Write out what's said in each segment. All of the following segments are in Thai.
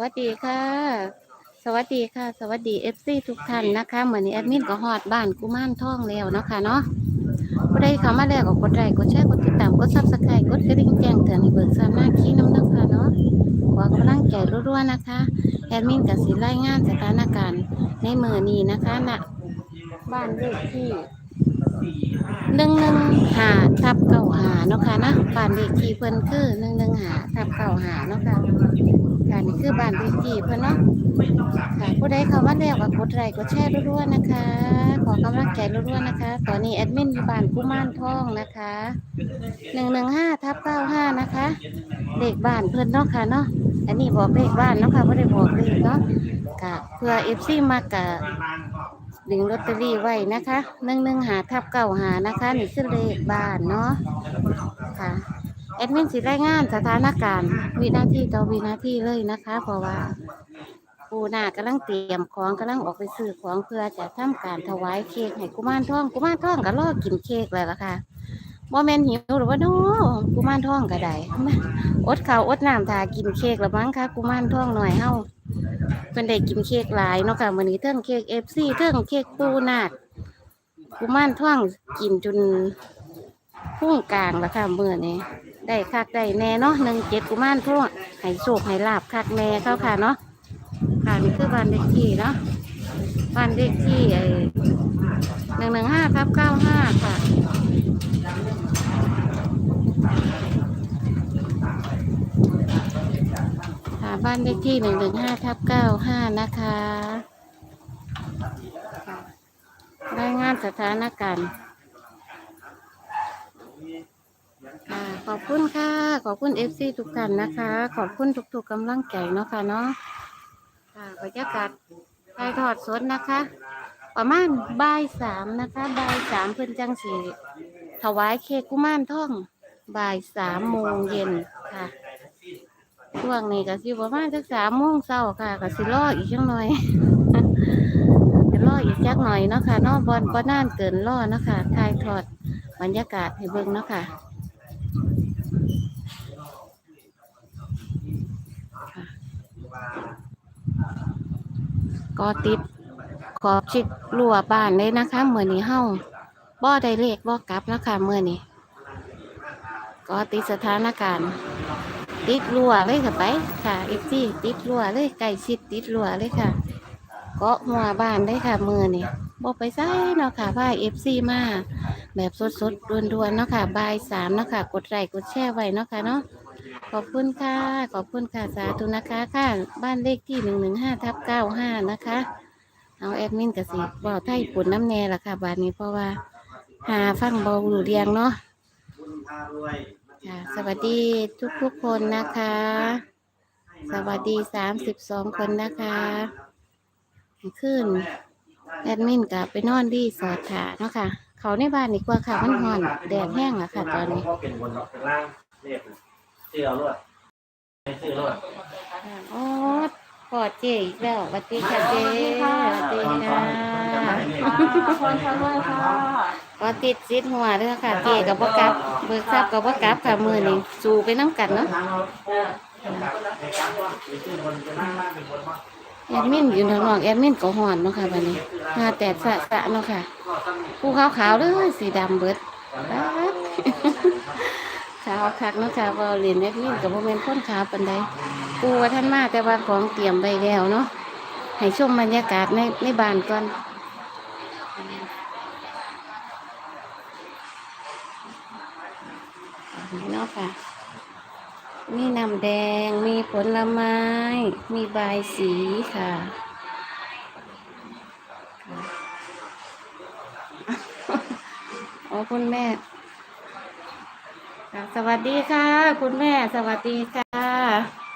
วัสดีค่ะ สวัสดีค่ะ สวัสดีเอฟซีทุกท่านนะคะเหมือนนี้แอดมินก็ฮอดบ้านกุมารทองแล้วเนาะค่ะเนาะผู้ใดเข้ามาแล้วก็กดไลค์กดแชร์กดติดตามกดซับสไครต์กดกระดิ่งแจ้งเตือนให้เบิกทราบหน้าขี้น้ำนักค่ะเนาะขอกำลังใจรัวๆนะคะ แอดมินกับสิรายงานสถานการณ์ในมือนี้นะคะณบ้านเลขที่หนึ่งหนึ่งหาทับเก้าหาเนาะค่ะนะบ้านเลขที่เพิ่นคือหนึ่งหนึ่งหาทับเก้าหาเนาะค่ะ ค่ะนี่คือบ้านเลขที่เพื่อนเนาะค่ะผู้ใดเข้ามาแล้วก็กดไลค์กดแชร์รัวๆนะคะ ขอกำลังใจรัวๆนะคะ ตอนนี้แอดมินอยู่บ้านกุมารทองนะคะหนึ่งหนึ่งห้าทับเก้าห้านะคะเลขบ้านเพื่อนเนาะค่ะเนาะอันนี้บอกเลขบ้านเนาะค่ะไม่ได้บอกเลขเนาะค่ะเพื่อเอฟซีมากะดึงลอตเตอรี่ไว้นะคะหนึ่งหนึ่งหาทับเก้าหานะคะ นี่คือเลขบ้านเนาะค่ะ แอดมินสิรายงานสถานการณ์ วินาทีต่อวินาทีเลยนะคะ เพราะว่าปูนากำลังเตรียมของกำลังออกไปซื้อของเพื่อจะทำการถวายเค้กให้กุมารทองกุมารทองก็รอกินเค้กแล้วล่ะค่ะบ่แมนหิวหรือว่าน้อกุมารทองก็ได้อดข้าวอดน้ำทากินเค้กแล้วมั้งคะกุมารทองหน่อยเฮาเพิ่นได้กินเค้กหลายเนาะค่ะมื้อนี้เทิงเค้ก FC เทิงเค้กปูนาคกุมารทองกินจนพุ่งกลางแล้วค่ะมื้อนี้ ได้คักได้แน่เนาะหนึ่งเจ็ดกุมารทั่วให้โชคให้ลาบคักแน่เขาค่ะเนาะค่ะนี่คือบ้านเลขที่เนาะบ้านเลขที่ไอ้หนึ่งหนึ่งห้าทับเก้าห้าค่ะค่ะบ้านเลขที่หนึ่งหนึ่งห้าทับเก้าห้านะคะค่ะรายงานสถานการณ์ ค่ะขอบคุณค่ะ ขอบคุณเอฟซีทุกท่านนะคะ ขอบคุณทุกๆกำลังใจเนาะค่ะเนาะค่ะบรรยากาศไทยทอดสดนะคะ ประมาณบ่ายสามนะคะบ่ายสามเพิ่นจังสีถวายเค้กกุมารท่องบ่ายสามโมงเย็นค่ะช่วงนี้ก็สิประมาณสักสามโมงเช้าค่ะก็สิรออีกจังหน่อยจะรออีกจักหน่อยเนาะค่ะเนอกบอลก็นานเกินรอเนาะค่ะทายทอดบรรยากาศให้เบิ่งเนาะค่ะ ก็ติด ขอบชิดรั้วบ้านเลยนะคะเมื่อนี้เฮาบ่ได้เลขบ่กลับนะคะเมื่อนี้ก็ติดสถานการณ์ ติดรั้วเลยค่ะไปค่ะเอฟซีติดรั้วเลยไก่ชิดติดรั้วเลยค่ะเกาะหัวบ้านได้ค่ะเมื่อนี่บ่ไปไสเนาะค่ะพาเอฟซีมาแบบสดๆด่วนๆเนาะค่ะบ่ายสามเนาะค่ะ กดไลค์กดแชร์ไว้เนาะค่ะเนาะ ขอบคุณค่ะ ขอบคุณค่ะสาธุนะคะค่ะ บ้านเลขที่หนึ่งหนึ่งห้าทับเก้าห้านะคะ เอาแอดมินกับสิบอกไทยปุ่นน้ำแน่ละค่ะบานนี้เพราะว่า หาฟังเบาหรูเรียงเนาะค่ะ สวัสดีทุกทุกคนนะคะ สวัสดีสามสิบสองคนนะคะขึ้นแอดมินกับไปนอนดีสอดขาเนาะค่ะ เขาในบ้านนี่กว่าค่ะมันหอน แดดแห้งอะค่ะ ตอนนี้ เขาเป็นบนข้างล่างเรียกชื่อเอาด้วยชื่อเอาด้วยอ๋อปอดเจอีกแล้วสวัสดีค่ะเจสวัสดีค่ะ คนทำด้วยค่ะปอติดซิดหัวเด้อค่ะ เจกับบ่กลับ เบิกทรัพย์กับบ่กลับค่ะมือนี้สู่ไปน้ำกันเนาะแอดมินอยู่ทางนอกแอดมินก็ห่อนเนาะค่ะบัดนี้หาแตกสะสะเนาะค่ะ ผู้ขาวขาวๆเลยสีดำเบิดป๊าด ขาวคักเนาะค่ะบ่เรียนแอดมินกับบ่แม่นคนขาวปานใดปูว่าท่านมาแต่ว่าของเตรียมไปแล้วเนาะให้ชมบรรยากาศในในบ้านก่อนนี่เนาะค่ะ มีน้ำแดง มีผลไม้ มีใบสีค่ะโอ้คุณแม่ สวัสดีค่ะ คุณแม่สวัสดีค่ะ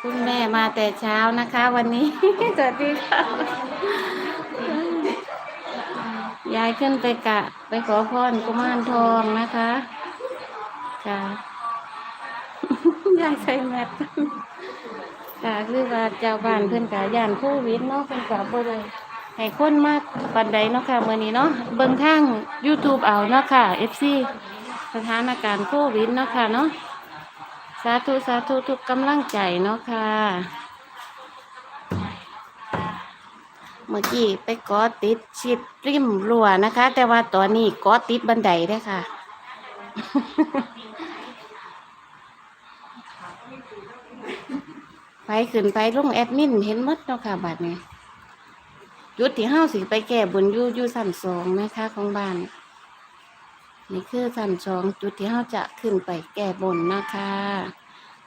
คุณแม่มาแต่เช้านะคะ วันนี้ สวัสดีค่ะยายขึ้นไปกะ ไปขอพรกุมารทองนะคะค่ะยายใส่แมสค่ะคือว่าเจ้าบ้านเพิ่นกะย่านโควิดเนาะเพิ่นกะบ่ได้ให้คนมากปานใดเนาะค่ะมื้อนี้เนาะเบิ่งทาง YouTube เอาเนาะค่ะ FC สถานการณ์โควิดเนาะค่ะเนาะสาธุสาธุทุกกำลังใจเนาะค่ะ เมื่อกี้ไปกอติดชิดริมรั้วนะคะ แต่ว่าตอนนี้กอติดบันไดเด้ค่ะไปขึ้นไปลงแอดมินเห็นมดเนาะค่ะบัดนี้จุดที่เฮาสิไปแก้บนยู่ยู่ชั้นสองนะคะของบ้าน นี่คือชั้นสองจุดที่เฮาจะขึ้นไปแก้บนนะคะ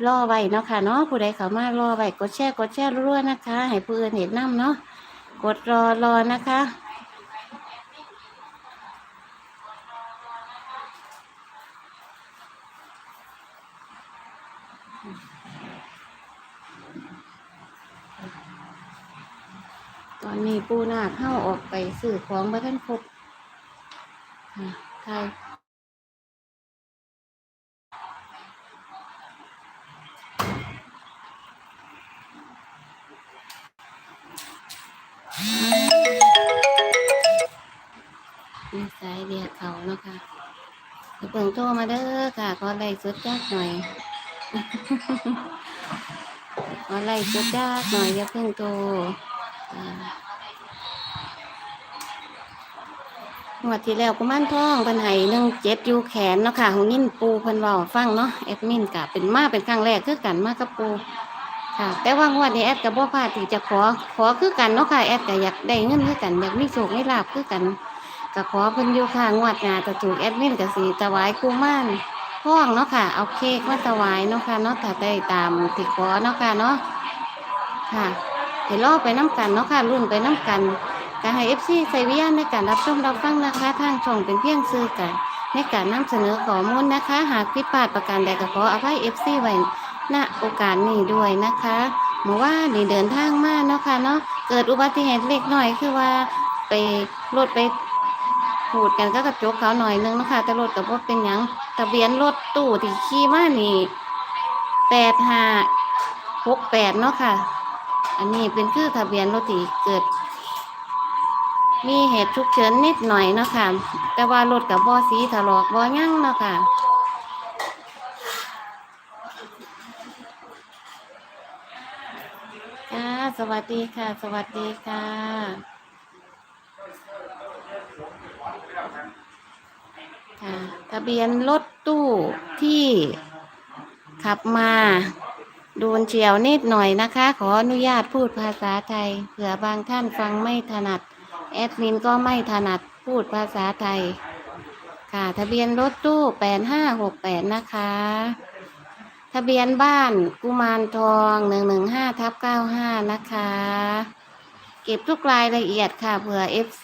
รอไว้เนาะค่ะเนาะผู้ใดเขามารอไว้กดแชร์กดแชร์รัวๆนะคะ ให้ผู้อื่นเห็นน้ำเนาะกดรอรอนะคะตอนนี้ปูนาเข้าออกไปสื่อของบัท่านครบอะใเดี๋ยวเปิ่งโทรมาเด้อค่ะขอไล่สุดยากหน่อยขอไล่สุดยากหน่อยอย่าเพิ่งโทรอ่างวดที่แล้วกุมารทองเพิ่นให้นึ่งเจ็ดอยู่แขนเนาะค่ะของยินปูเพิ่นว้าฟังเนาะแอดมินกะเป็นมาเป็นครั้งแรกคือกันมากับปูค่ะ แต่ว่างวดนี้แอดก็บ่พลาดที่จะขอขอคือกันเนาะค่ะแอดก็อยากได้เงินคือกันอยากมีโชคมีลาภคือกัน ก็ขอเพิ่นอยู่ค่ะงวดหน้าถ้าถูกแอดมินก็สิถวายกุมารทองเนาะค่ะ เอาเค้กมาถวายเนาะค่ะเนาะถ้าได้ตามที่ขอเนาะค่ะเนาะค่ะเดี๋ยวรอไปน้ำกันเนาะค่ะรุ่นไปน้ำกันการให้เอฟซีใส่วิญญาณในการรับชมรับฟังนะคะ ทางช่องเป็นเพียงสื่อกันในการนำเสนอข้อมูลนะคะ หากผิดพลาดประการใดก็ขออภัยเอฟซีไว้ณโอกาสนี้ด้วยนะคะเมื่อว่านี่เดินทางมาเนาะค่ะเนาะเกิดอุบัติเหตุเล็กน้อยคือว่าไปรถไป ขูดกันก็กระจกเขาหน่อยนึงนะคะแต่รถกับว่าเป็นยังทะเบียนรถตู้ที่ขี่มานี่แปดห้าหกแปดเนาะค่ะ อันนี้เป็นคือทะเบียนรถที่เกิด มีเหตุฉุกเฉินนิดหน่อยเนาะค่ะ แต่ว่ารถกับบอสีถลอกบอยั่งเนาะค่ะค่ะสวัสดีค่ะ สวัสดีค่ะ ค่ะ ทะเบียนรถตู้ที่ขับมาโดนเฉียวนิดหน่อยนะคะ ขออนุญาตพูดภาษาไทยเผื่อบางท่านฟังไม่ถนัด แอดมินก็ไม่ถนัดพูดภาษาไทย ค่ะ ทะเบียนรถตู้แปดห้าหกแปดนะคะ ทะเบียนบ้านกุมารทองหนึ่งหนึ่งห้าทับเก้าห้านะคะ เก็บทุกรายละเอียดค่ะเผื่อ FC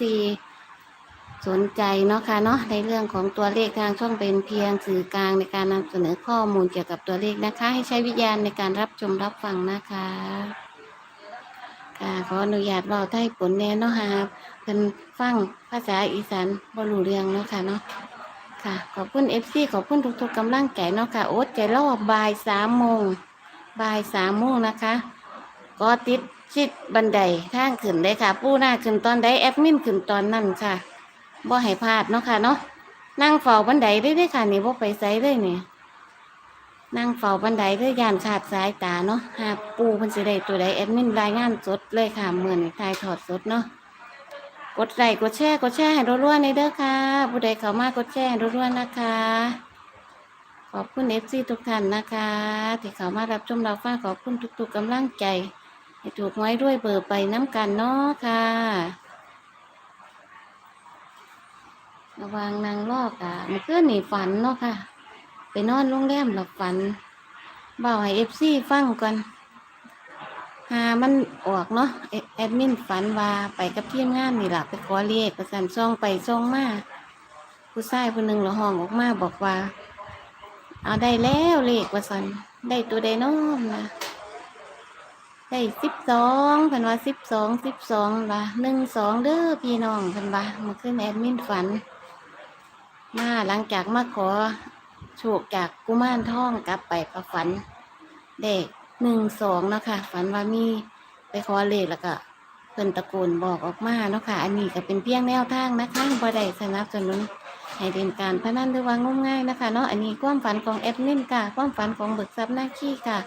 สนใจเนาะค่ะเนาะในเรื่องของตัวเลขทางช่องเป็นเพียงสื่อกลางในการนำเสนอข้อมูลเกี่ยวกับตัวเลขนะคะ ให้ใช้วิญญาณในการรับชมรับฟังนะคะค่ะขออนุญาตเว้าไทยปนแน่เนาะฮะเพิ่นฟังภาษาอีสานบรูเรื่องเนาะค่ะเนาะค่ะ ขอบคุณ FC ขอบคุณทุกๆกำลังใจเนาะค่ะโอ๊ตใจรอบบ่ายสามโมงบ่ายสามโมงนะคะ ก็ติดชิดบันไดทางขึ้นเลยค่ะปู้หน้าขึ้นตอนใดแอดมินขึ้นตอนนั้นค่ะ บ่ให้พลาดเนาะค่ะเนาะนั่งเฝ้าบันไดได้เลยค่ะนี่บ่ไปไสเลยนี่นั่งเฝ้าบันไดเพื่อยานขาดสายตาเนาะหาปูเพันสิได้ตัวใดแอดมินรายงานสดเลยค่ะเหมือนถ่ายถอดสดเนาะกดไลค์กดแชร์กดแชร์ให้รัวๆในเด้อค่ะ ผู้ใดเข้ามากดแชร์ให้รัวๆนะคะ ขอบคุณเอฟซีทุกท่านนะคะ ที่เข้ามารับชมเรับฟังขอบคุณทุกๆกำลังใจให้ถูกไว้ด้วยเบอร์ไปน้ำกันเนาะค่ะ ระวังนางลอกอะมันคือนี่ฝันเนาะค่ะ ไปนอนโรงแรมหลับฝันเบาให้เอฟซีฟังก่อนหามันออกเนาะแอดมินฝันว่าไปกับทีมงานนี่หล่ะไปขอเรียกประสันซองไปซองมาผู้ชายคนหนึ่งละห้องออกมาบอกว่า เอาได้แล้วเลขประสันได้ตัวใดน้อมนะได้สิบสองพันว่าสิบสองสิบสองว่าหนึ่งสองเด้อพี่น้องพันว่าเมื่อคืนแอดมินฝัน มาหลังจากมาขอโชคจากกุมารทองกลับไปประฝัน เด็กหนึ่งสองเนาะค่ะฝันว่ามีไปขอเลขแล้วก็เพิ่นตะโกนบอกออกมาเนาะค่ะ อันนี้ก็เป็นเพียงแนวทางนะคะบ่ได้สนับสนุนให้เรียนการพนันหรือว่างมง่ายนะคะเนาะอันนี้ความฝันของแอดมินค่ะ ความฝันของเบิกทรัพย์หน้าขี้ค่ะ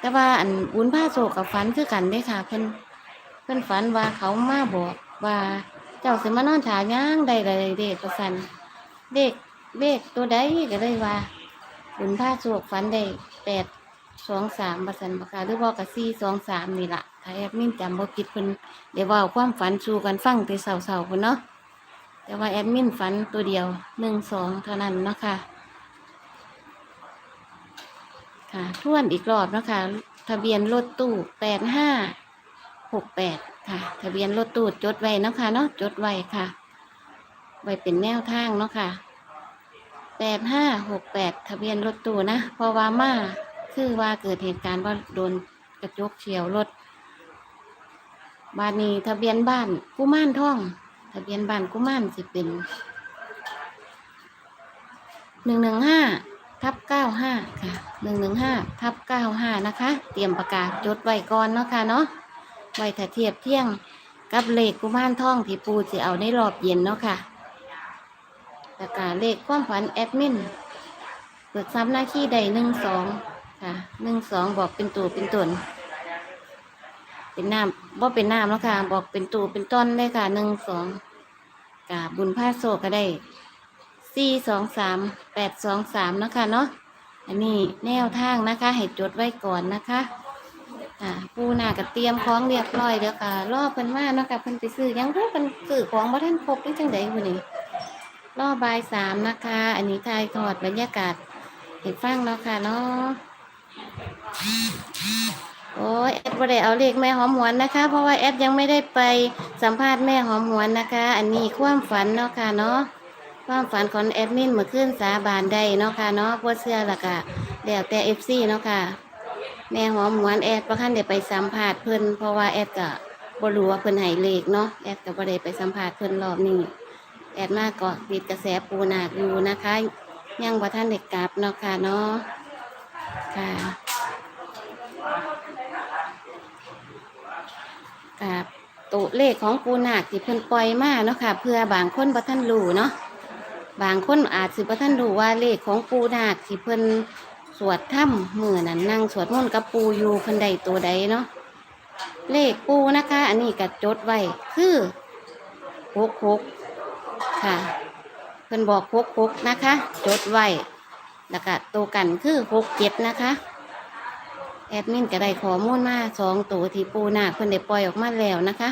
แต่ว่าอันบุญผ้าโศกกับฝันคือกันเด้ค่ะ เพิ่นพิ่นฝันว่าเขามาบอกว่า เจ้าสิมานอนถาย่างใดใดเด็กประสัน เด็กเด็กตัวใดก็เลยว่าบุญผ้าสวกฝันได้แปดสองสามประสันบค่ะหรือว่ากับสี่สองสามนี่ละถ้าแอดมินจำบ่ผิดเพิ่นเดี๋ยวว่าความฝันสู่กันฟังแต่เสาๆพุ่นเนาะแต่ว่าแอดมินฝันตัวเดียวหนึ่งสองเท่านั้นเนาะค่ะค่ะทวนอีกรอบนะคะ ทะเบียนรถตู้แปดห้าหกแปดค่ะ ทะเบียนรถตู้จดไว้นะคะเนาะจดไว้ค่ะ ไว้เป็นแนวทางเนาะค่ะแปดห้าหกแปดทะเบียนรถตู้นะเพราะว่ามาคือว่าเกิดเหตุการณ์ว่าโดนกระจกเฉียวรถบ้านนี้ทะเบียนบ้านกุม่ารทอง ทะเบียนบ้านกุม่ารสิเป็นหนึ่งหนึ่งห้าทับเก้าห้าค่ะหนึ่งหนึ่งห้าทับเก้าห้านะคะ เตรียมประกาศจดไว้ก่อนเนาะค่ะเนาะไว้ถ้าเทียบเที่ยงกับเลขกุม่ารทองที่ปูจะเอาในรอบเย็นเนาะค่ะ ประกาศเลขความฝันแอดมิน เปิดซ้ำหน้าที่ใดหนึ่งสองค่ะหนึ่งสองบอกเป็นตัวเป็นตน เป็นน้ำบ่เป็นน้ำแล้วค่ะ บอกเป็นตัวเป็นต้นเลยค่ะหนึ่งสองกาบุญผ้าโซก็ได้สี่สองสามแปดสองสามนะคะเนาะอันนี้แนวทางนะคะให้จดไว้ก่อนนะคะอ่าปูหน้าก็เตรียมของเรียบร้อยเดี๋ยวค่ะรอเพิ่นมาเนาะค่ะเพิ่นไปซื้อยังเพิ่นเพิ่นซื้อของบ่ทันครบนี่จังไดพุ่นนี่ รอบ่ายสามนะคะ อันนี้ถ่ายทอดบรรยากาศให้ฟังเนาะค่ะเนาะโอ้ยแอดบ่ได้เอาเลขแม่หอมหวนนะคะ เพราะว่าแอดยังไม่ได้ไปสัมภาษณ์แม่หอมหวนนะคะ อันนี้ความฝันเนาะค่ะเนาะความฝันของแอดมินเมื่อคืนสาบานได้เนาะค่ะเนาะบ่เสื้อละกะแล้วแต่เอฟซีเนาะค่ะแม่หอมหวนแอดประคันได้ไปสัมภาษณ์เพิ่นเพราะว่าแอดก็บ่รู้ว่าเพิ่นให้เลขเนาะแอดก็บ่ได้ไปสัมภาษณ์เพิ่นรอบนี้ แอดมาเกาะติดกระแสปูนาคอยู่นะคะ ยังบ่ทันได้กลับเนาะค่ะเนาะค่ะกับตัวเลขของปูนาคที่เพิ่นปล่อยมาเนาะค่ะ เพื่อบางคนบ่ทันรู้เนาะบางคนอาจสิบ่ท่านรู้ว่าเลขของปูนาคที่เพิ่นสวดถ้ำมือนั้นนั่งสวดมนต์กับปูอยู่เพิ่นใดตัวใดเนาะเลขปูนะคะ อันนี้ก็จดไว้คือหกหก ค่ะ เพิ่นบอกหกหกนะคะ จดไว้แล้วก็ตัวกันคือหกเจ็ดนะคะ แอดมินก็ได้ข้อมูลมาสองตัวที่ปูนาคเพิ่นได้ปล่อยออกมาแล้วนะคะ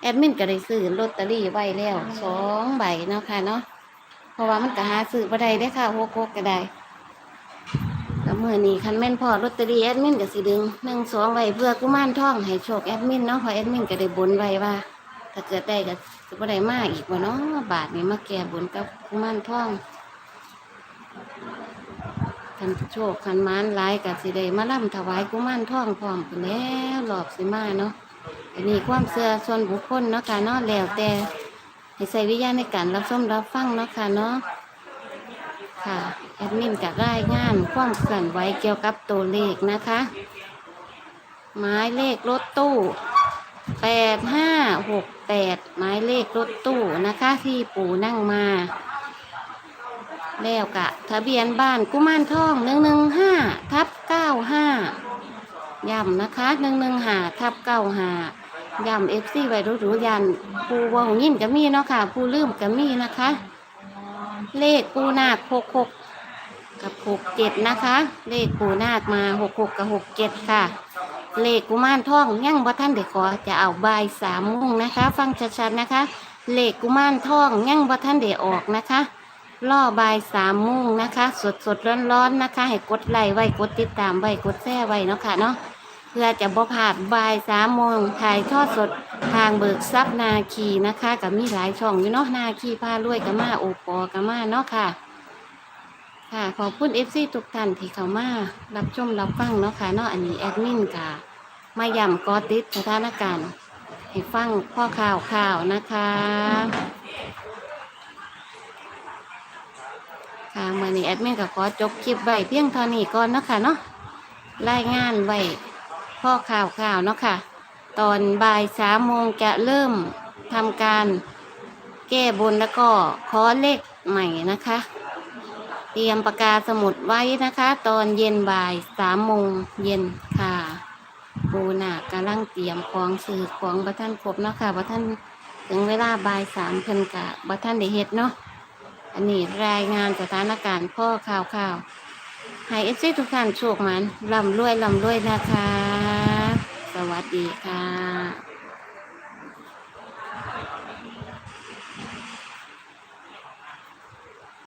แอดมินก็ได้ซื้อลอตเตอรี่ไว้แล้วสองใบเนาะค่ะเนาะเพราะว่ามันก็หาซื้อบ่ได้ได้ค่ะหกหกก็ได้แล้วมื่อนี้คันแม่นพอลอตเตอรี่แอดมินก็สิดึงหนึ่งสองไว้เพื่อกุมารท่องให้โชคแอดมินเนาะเพราะแอดมินก็ได้บนไว้ว่า ถ้าเกิดได้ก็ สิบ่ได้มาอีกว่เนาะบาทนี้มาแก้บนกับกุมารทองคันโชคคันมานหลายก็สิได้มาล่ำถวายกุมารทองพร้อมกันแล้วรอบสิมาเนาะอันนี้ความเชื่อส่วนบุคคลเนาะค่ะเนาะแล้วแต่ให้ใส่วิญญาณในการรับชมรับฟังเนาะค่ะเนาะค่ะแอดมินกับรายงานความเคลื่อนไหวเกี่ยวกับตัวเลขนะคะ หมายเลขรถตู้ แปดห้าหกแปดหมายเลขรถตู้นะคะ ที่ปู่นั่งมาแล้วกะ ทะเบียนบ้านกุมารทองหนึ่งหนึ่งห้าทับเก้าห้าย้ำนะคะหนึ่งหนึ่งห้าทับเก้าห้ายำเอฟซีไวรู้ๆยันปูวงยินก็มีเนาะค่ะ ปูลืมก็มีนะคะ เลขปูนาคหกหกกับหกเจ็ดนะคะ เลขปูนาคมาหกหกกับหกเจ็ดค่ะ เลขกุมารทองยังบ่ท่านเด็กขอจะเอาใบายสามโมงนะคะ ฟังชัดๆนะคะเลขกุมารทองยังบ่ท่านเด็ออกนะคะล่อใบายสามโมงนะคะ สดๆร้อนๆนะคะ ให้กดไลค์ไว้กดติดตามไว้กดแชร์ไว้เนาะค่ะเนาะเพื่อจะบ่พลาดบ่ายสามโมงถ่ายทอดสดทางเบิกทรัพย์นาคีนะคะกับมีหลายช่องอยู่เนาะนาคีพารวยกับมาโอปอกับมาเนาะค่ะ ค่ะขอบคุณเอฟซีทุกท่านที่เข้ามารับชมรับฟังเนาะค่ะเนาะอันนี้แอดมินค่ะมาย่ำกอติดสถานการณ์ให้ฟังข้อข่าวข่าวนะคะ ค่ะมื่อนี้แอดมินก็ขอจบคลิปไว้เพียงเท่านี้ก่อนเนาะค่ะเนาะรายงานไว้ข้อข่าวข่าวเนาะค่ะ ตอนบ่ายสามโมงจะเริ่มทำการแก้บนแล้วก็ขอเลขใหม่นะคะ เตรียมปากกาสมุดไว้นะคะ ตอนเย็นบ่ายสามโมงเย็นค่ะ ปูนากำลังเตรียมของสื่อของบัท่านครบเนาะค่ะบัท่านถึงเวลาบ่ายสามเพิ่นกะบัท่านได้เฮ็ดเนาะอันนี้รายงานสถานการณ์พ่อข่าวข่าวให้เอฟซีทุกท่านโชคมันร่ำรวยร่ำรวยนะคะ สวัสดีค่ะ